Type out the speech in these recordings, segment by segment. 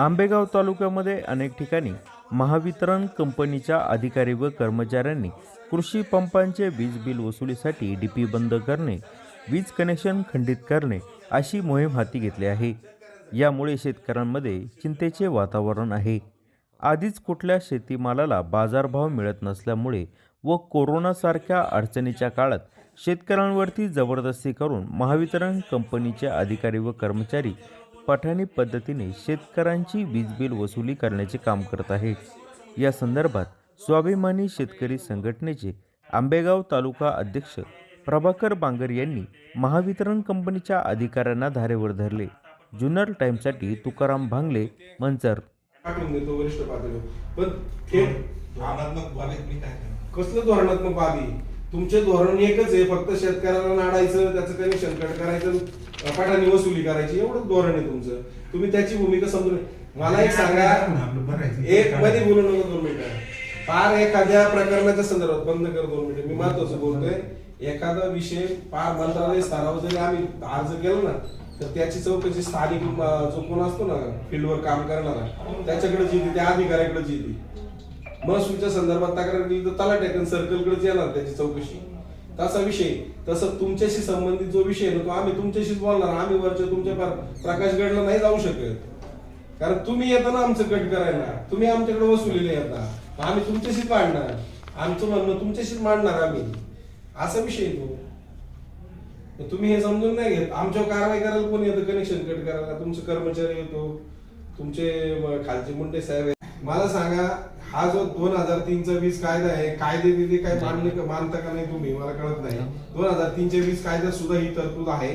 आंबेगाव तालुक्यामध्ये अनेक ठिकाणी महावितरण कंपनीच्या अधिकारी व कर्मचाऱ्यांनी कृषी पंपांचे वीज बिल वसुलीसाठी डीपी बंद करणे वीज कनेक्शन खंडित करणे अशी मोहीम हाती घेतली आहे. यामुळे शेतकऱ्यांमध्ये चिंतेचे वातावरण आहे. आधीच कुठल्या शेतीमालाला बाजारभाव मिळत नसल्यामुळे व कोरोनासारख्या अडचणीच्या काळात शेतकऱ्यांवरती जबरदस्ती करून महावितरण कंपनीचे अधिकारी व कर्मचारी पठाणी पद्धतीने शेतकऱ्यांची वीज बिल वसुली करण्याचे काम करत आहेत. या संदर्भात स्वाभिमानी शेतकरी संघटनेचे आंबेगाव तालुका अध्यक्ष प्रभाकर बांगर यांनी महावितरण कंपनीच्या अधिकाऱ्यांना धारेवर धरले. जुन्नर टाइम्ससाठी तुकाराम भांगले मंचर? कसलं धोरणात्मक बाबी? तुमचे धोरण एकच आहे फक्त शेतकऱ्याला नाडायचं त्याचं कनेक्शन कट करायचं पाठाने वसुली करायची एवढंच धोरण आहे तुमचं. तुम्ही त्याची भूमिका समजून मला एक सांगा एक मध्ये बोलू नका दोन मिनिटं. फार एखाद्या प्रकरणाच्या संदर्भात बंद कर दोन मिनिटं. मी महत्वाचं बोलतोय एखादा विषय पार मंत्रालय स्तरावर जरी आम्ही अर्ज केला ना तर त्याची चौकशी स्थानिक जो कोण असतो ना फील्डवर काम करणारा त्याच्याकडे जी त्या अधिकाऱ्याकडे जी महसूलच्या संदर्भात तक्रार केली तर तलाट्याकडे सर्कलकडेच येणार त्याची चौकशी. तसा विषय तसं तुमच्याशी संबंधित जो विषय आहे ना तो आम्ही तुमच्याशीच बोलणार. आम्ही वरच्या तुमच्या प्रकाशगडला नाही जाऊ शकत. कारण तुम्ही येता ना आमचं कट करायला. तुम्ही आमच्याकडे वसुलीला येता. आम्ही तुमच्याशीच मांडणार. आमचं म्हणणं तुमच्याशीच मांडणार आम्ही. असा विषय तो. तुम्ही हे समजून नाही घेत. आमच्यावर कारवाई करायला कोण येतं? कनेक्शन कट करायला. तुमचे कर्मचारी येतो. तुमचे खालचे मुंडे साहेब मला सांगा हा जो दोन हजार तीनचा वीज कायदा आहे कायदे बिदे काय मान्य मानता का नाही तुम्ही? मला कळत नाही. दोन हजार तीनच्या वीज कायद्यात सुद्धा ही तरतूद आहे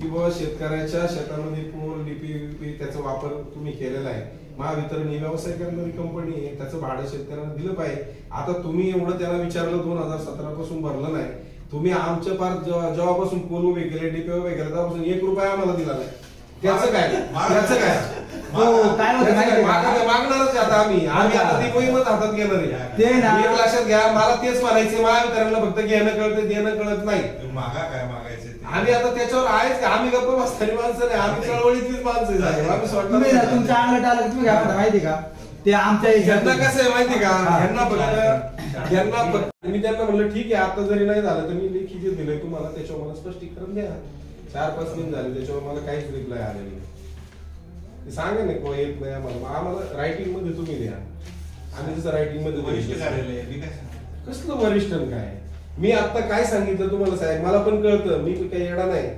की बाबा शेतकऱ्याच्या शेतामध्ये पोल डीपी त्याचा वापर तुम्ही केलेला आहे. महावितरण ही व्यवसाय करणारी कंपनी आहे त्याचं भाडं शेतकऱ्यांना दिलं पाहिजे. आता तुम्ही एवढं त्याला विचारलं दोन हजार सतरा पासून भरलं नाही. तुम्ही आमच्या पार जेव्हा- जेव्हापासून पोल उभे केले डीपी उभे केले तेव्हापासून एक रुपया आम्हाला दिला नाही. त्याचं काय? त्याचं काय? हो, काय होतं माहिती? आहे का? मागणारच आता आम्ही. आम्ही आता ती मोहीमच हातात घेणार आहे. ते ना- एक लक्षात घ्या मला तेच म्हणायचे महावितरणला फक्त घेणं कळतं देणं कळत नाही. मागा काय मागायचं ते. आम्ही आता त्याच्यावर आहेच का? आम्ही गप्प बसणारी माणसं नाही. आम्ही चळवळीतलीच माणसं आहे साहेब. आम्ही तुम्ही ना स्वतः तुमच्या अंगलट आलं की तुम्ही काय म्हणता माहिती का? ते आमच्या यांना कसं आहे माहिती का? हा. यांना फक्त यांना फक्त मी त्यांना म्हणलं ठीक आहे आता जरी नाही झालं तर मी लेखी जे दिलंय तुम्हाला त्याच्यावर मला स्पष्टीकरण द्या. चार पाच दिन झाले त्याच्यावर मला काहीच रिप्लाय आलेली नाही. ते सांगा ना कोण येत नाही आम्हाला मग आम्हाला रायटिंगमध्ये तुम्ही द्या आम्ही जसं रायटिंगमध्ये वरिष्ठ दिलं. कार्यालय आहे, मी काय सांगणार? कसलं वरिष्ठ काय मी आता काय सांगितलं तुम्हाला साहेब मला पण कळतं मी काही येडा नाही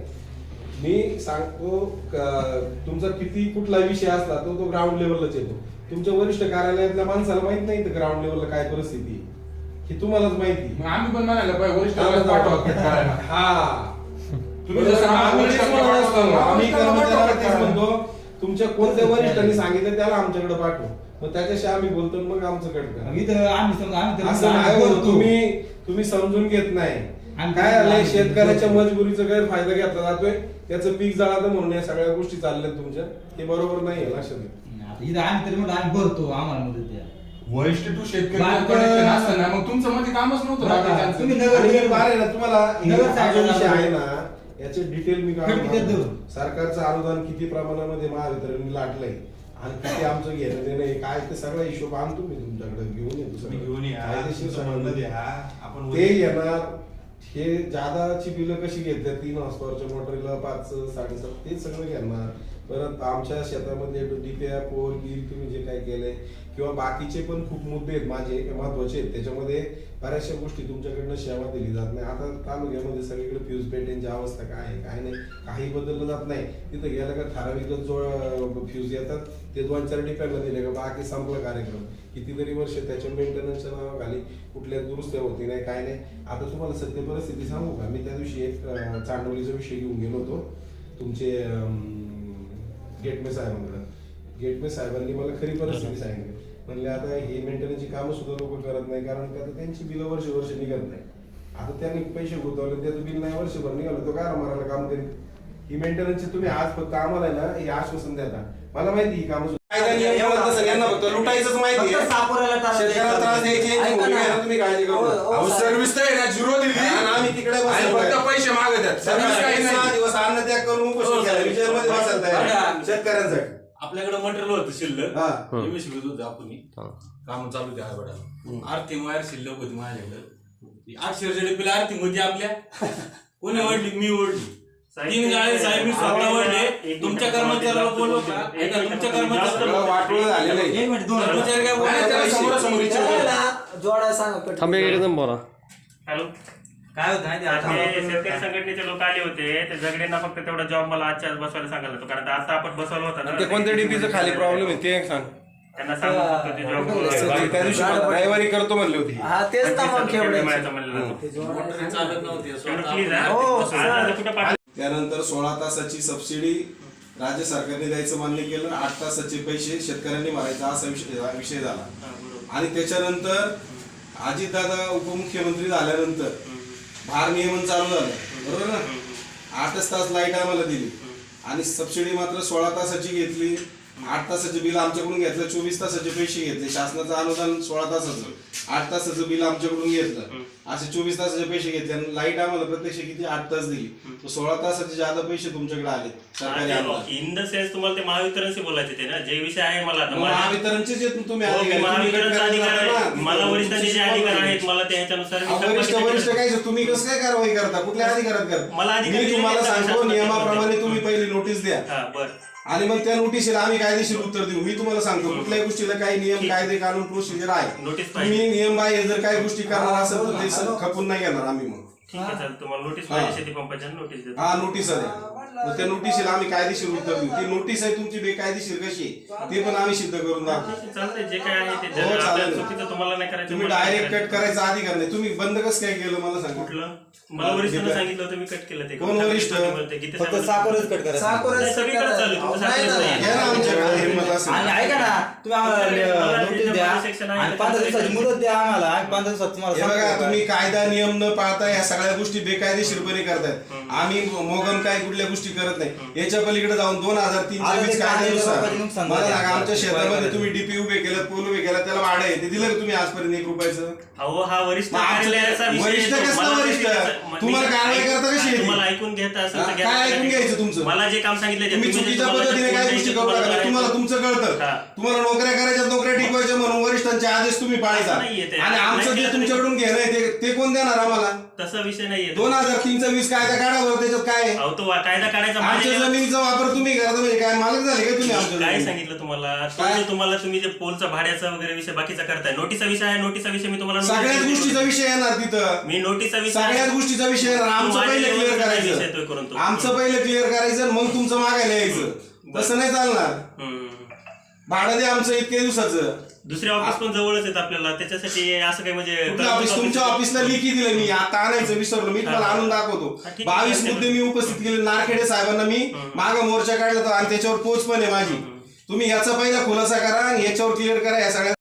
मी सांगतो क- तुमचा किती कुठला विषय असला तो तो ग्राउंड लेवललाच येतो तुमच्या वरिष्ठ कार्यालयातल्या माणसाला माहीत नाही तर ग्राउंड लेवलला काय परिस्थिती आहे. हे तुम्हालाच माहिती मग आम्ही पण म्हणायला पाहिजे वरिष्ठ आम्हाला पाठवा पाठवा. कट करायला. हा तुम्ही जसं आम्ही वरिष्ठ तेच म्हणत असतो. आम्ही वरिष्ठांना कर्मचाऱ्याला पाठवा. तेच म्हणतो तुमच्या कोणत्या वरिष्ठांनी सांगितलं त्याला आमच्याकडे पाठव. मग त्याच्याशी आम्ही बोलतो मग आमचं कट आम्ही समजा आम्ही तर- असं नाही आम्ही हो, बोलतो. तुम्ही तुम्ही समजून घेत नाही. आणि काय आलंय? आम्ही- शेतकऱ्याच्या मजबुरीचा गैरफायदा घेतला जातोय. त्याचं पीक जळालं म्हणून या सगळ्या गोष्टी चालल्यात तुमच्या. हे बरोबर नाही लक्षात घ्या. आता इथं आम्ही तरी म्हणतो आम्ही भरतो आम्हाला मदत द्या. वरिष्ठ टू शेतकरी असताना मग तुमचं मध्ये कामच नव्हतं? बाकीच्यांचं. तुम्ही नगर- आणि मी बार आहे ना तुम्हाला हे नगर हा जो विषय आहे ना याचे डिटेल मी काढून. सरकारचं अनुदान किती प्रमाणामध्ये महावितरणने लाटलंय आणि किती आमचं घेणं देणं आहे, काय ते सगळा हिशोब आणतो मी तुमच्याकडे. घेऊन येतो. घेऊन आपण ते येणार हे जादाची बिलं कशी घेतात तीन हॉर्सपॉवरच्या मोटरीला पाच साडेसात ते सगळं घेणार. परत आमच्या शेतामध्ये डीपीआय पोल बिल तुम्ही जे काय केलंय. किंवा बाकीचे पण खूप मुद्दे आहेत माझे महत्त्वाचे आहेत. त्याच्यामध्ये बऱ्याचशा गोष्टी तुमच्याकडनं सेवा दिली जात नाही. आता तालुक्यामध्ये सगळीकडे फ्यूज पेटेंची अवस्था काय आहे काय नाही काही बदललं जात नाही. तिथं गेलं का ठराविकच जो फ्यूज येतात ते दोन चार डिपेंडला दिले का बाकी संपला कार्यक्रम. कितीतरी वर्ष त्याच्या मेंटेनन्सच्या नावाखाली कुठल्या दुरुस्त्या होती नाही काय नाही. आता तुम्हाला सत्य परिस्थिती सांगू का? मी त्या दिवशी एक अं, चांडोलीचा विषय घेऊन गेलो होतो. तुमचे गेटमे साहेबांकडे. गेटमे साहेबांनी मला खरी परिस्थिती सांगितली. म्हणले आता हे मेंटेनन्सची कामं सुद्धा लोक करत नाही कारण का त्यांची बिलं वर्ष वर्ष निघत नाही. आता त्यांनी पैसे गुंतवले त्याचं बिल नाही वर्षभर निघालं तो काय मारायला काम करेल ही मेंटेनन्सची तुम्ही आज फक्त आम्हाला ना हे आश्वासन देता मला माहिती ही कामं फक्त लुटायचंच माहिती शेतकऱ्याला त्रास द्यायची. तुम्ही काळजी करू. हो. हो. सर्व्हिस तर आहे ना झिरो दिली. आणि आम्ही तिकडे बसलो. आणि फक्त आहे. पैसे मागत आहेत. सर्व्हिस काही दिवस अन्न त्याग करून उपोषण केलं. आहे. शेतकऱ्यांसाठी आपल्याकडे मटेरियल होतं शिल्लक. हा. एमएसबी होतं आपण. काम चालू होते हरभऱ्याला आर्थिंग वायर शिल्लक होती माझ्याकडे. आठशे रुपये आर्थिंग होती आपल्या. कोणी ओढली? मी ओढली. तीन गाळे साहेब मी स्वतः ओढले. तुमच्या कर्मचाऱ्याला बोललो का ऐका, तुमच्या कर्मचाऱ्याला वाटोळ झालेलं आहे. कर्मचारी काय जोडा सांगा थांब एक एकदम बोला हॅलो. काय होतं माहिती आहे ते आता? शेतकरी संघटनेचे लोक आले होते ते झगडेंना फक्त तेवढा जॉब मला आजच्या आज बसवायला सांगायला होतो कारण आता आपण बसवलं होतं ना. ते कोणत्या डीपीचं खाली प्रॉब्लेम आहे ते एक सांग. त्यांना सांगू फक्त ते जॉब त्या दिवशी रविवारी करतो म्हणली होती. हा तेच ना मग खेवडे मोटर चालत नव्हती प्लीज हो, कुठं पाठव त्यानंतर सोळा तासाची सबसिडी राज्य सरकारने द्यायचं मान्य केलं आठ तासाचे पैसे शेतकऱ्यांनी भरायचा असा विषय विषय झाला. आणि त्याच्यानंतर अजितदादा उपमुख्यमंत्री झाल्यानंतर भार नियमन चालू झालं. बरोबर ना? आठच तास लाइट आम्हाला दिली. आणि सबसिडी मात्र सोळा तासाची घेतली. आठ तासाचे बिल आमच्याकडून घेतलं चोवीस तासाचे पैसे घेतले शासनाचं अनुदान सोळा तासाचं आठ तासाचं बिल आमच्याकडून घेतलं. असे चोवीस तासाचे पैसे घेतले आणि लाइट आम्हाला प्रत्यक्ष किती? आठ तास दिली. सोळा तासाचे ज्यादा पैसे तुमच्याकडे आले सरकारी अनुदान. इन द सेन्स तुम्हाला ते महावितरणशी बोलायचे ते ना? जे विषय आहे मला आता मग महावितरणचे जे तुम्ही हो, मी अधिकारी, तुम्ही महावितरणचा कडे अधिकार जाता आहे. ना. मला वरिष्ठांचे जे अधिकार आहेत मला त्या ह्याच्यानुसार मी अहो, वरिष्ठ तपासणी वरिष्ठ. काय तुम्ही कसं काय कारवाई करता? कुठल्या अधिकारात करता मला अधिकार मी तुम्हाला सांगतो. नियमाप्रमाणे तुम्ही पहिली नोटीस द्या. हा बर. आणि मग त्या नोटीसीला आम्ही कायदेशीर उत्तर देऊ. मी तुम्हाला सांगतो कुठल्याही गोष्टीला काही नियम कायदे कानून प्रोसिजर आहे. नोटीस पाहिजे. तुम्ही नियम बाह्य जर काही गोष्टी करणार असेल तर ते सर खपून नाही घेणार आम्ही मग. ठीक आहे चालेल. तुम्हाला नोटीस हा. पाहिजे शेती पंपाच्या नोटीस देतो. हा नोटीस द्या मग त्या नोटीसीला आम्ही कायदेशीर उत्तर देऊ. ती नोटीस आहे तुमची बेकायदेशीर कशी? आहे, ते पण आम्ही सिद्ध करून दाखवू. चालतंय जे काय आहे ते हो, जर चालेल. चुकीचं तुम्हाला नाही करायचं तुम्ही मला नाही डायरेक्ट करायचं. कट करायचा अधिकार नाही. तुम्ही बंद कसं काय केलं मला सांगा. कुठलं? मला वरिष्ठांना सांगितलं होतं मी कट केलं ते. कोण वरिष्ठ? फक्त साखरच कट करायचं. साकोरे नाही, सगळीकडे चालू. आहे. तुमचं नाही साखरेचं ना. नाही. घ्या ना आमच्याकडे हिंमत असेल आणि ऐका ना तुम्ही आम्हाला मला नोटीस द्या. मला section आहे, आणि पंधरा दिवसाची मुदत द्या आम्हाला. आम्ही पंधरा दिवसात तुम्हाला हे बघा सांगतो. तुम्ही कायदा नियम न पाळता या सगळ्या गोष्टी बेकायदेशीरपणे करतायत आम्ही मोगम काय कुठल्या गोष्टी करत नाही याच्या पलीकडे जाऊन दोन हजार तीनच्या आता ते वीज कायद्यानुसार कायद्याच्या नुकसान मला झाले. सांगा आमच्या शेतामध्ये. तुम्ही डीपी उभे केलं पोल उभे केलं त्याला भाडं आहे ते दिलं का तुम्ही आजपर्यंत एक रुपयाचं अहो हा वरिष्ठ वरिष्ठ. कसला वरिष्ठ? तुम्हाला कारवाई करता कशी घेता असेल तर हा, घ्या. काय ऐकून घ्यायचं तुमचं? मला जे काम सांगितलं ते तुम्ही तुम्ही जे चुकीच्या तुम्हाला पद्धतीने काय गोष्टी करू तुम्हाला नका तुम्हाला करायचं. तुमचं हा. कळतं तुम्हाला नोकऱ्या करायच्या नोकऱ्या टिकवायच्या म्हणून वरिष्ठांचे आदेश तुम्ही पाळायचा असं नाहीये ते. आणि आमचं जे तुमच्याकडून घेणं आहे ते- ते कोण देणार आम्हाला तसा विषय नाहीये दोन हजार तीनचा वीस कायदा काढा बरं त्याच्यात काय आहे? अहो तो कायदा काढायचा आमच्या माझ्या जमिनीचा वापर तुम्ही करता म्हणजे काय मालक झाले का तुम्ही आमच्या काय जमिनीत? सांगितलं तुम्हाला काय? तुमचं तुम्हाला तुम्ही जे पोलचा भाड्याचा वगैरे विषय बाकीचा करताय नोटीचा विषय आहे नोटीचा विषय मी तुम्हाला सगळ्याच गोष्टीचा. विषय येणार तिथं मी नोटीचा विषय सगळ्याच गोष्टीचा विषय येणार आमचं पहिलं क्लिअर लेवलचा येतोय करून तो. आमचं पहिलं क्लिअर करायचं मग तुमचं मागायला यायचं. तसं नाही चालणार. हम्म. भाडं दे आमचं इतक्या दिवसाचं. दुसरे ऑफिस पण जवळच आहेत आपल्याला. त्याच्यासाठी असं काही म्हणजे कुठलं ऑफिस तुमच्या ऑफिसला लिखी दिलं मी. आता आणायचं विसरलो. मी तुम्हाला हा. आणून दाखवतो. ठीक आहे. बावीस मुद्दे मी उपस्थित केले. नारखेडे साहेबांना मी माग मोर्चा काढला होता आणि त्याच्यावर पोच पण आहे माझी. तुम्ही याचा पहिला खुलासा करा आणि याच्यावर क्लिअर करा या सगळ्या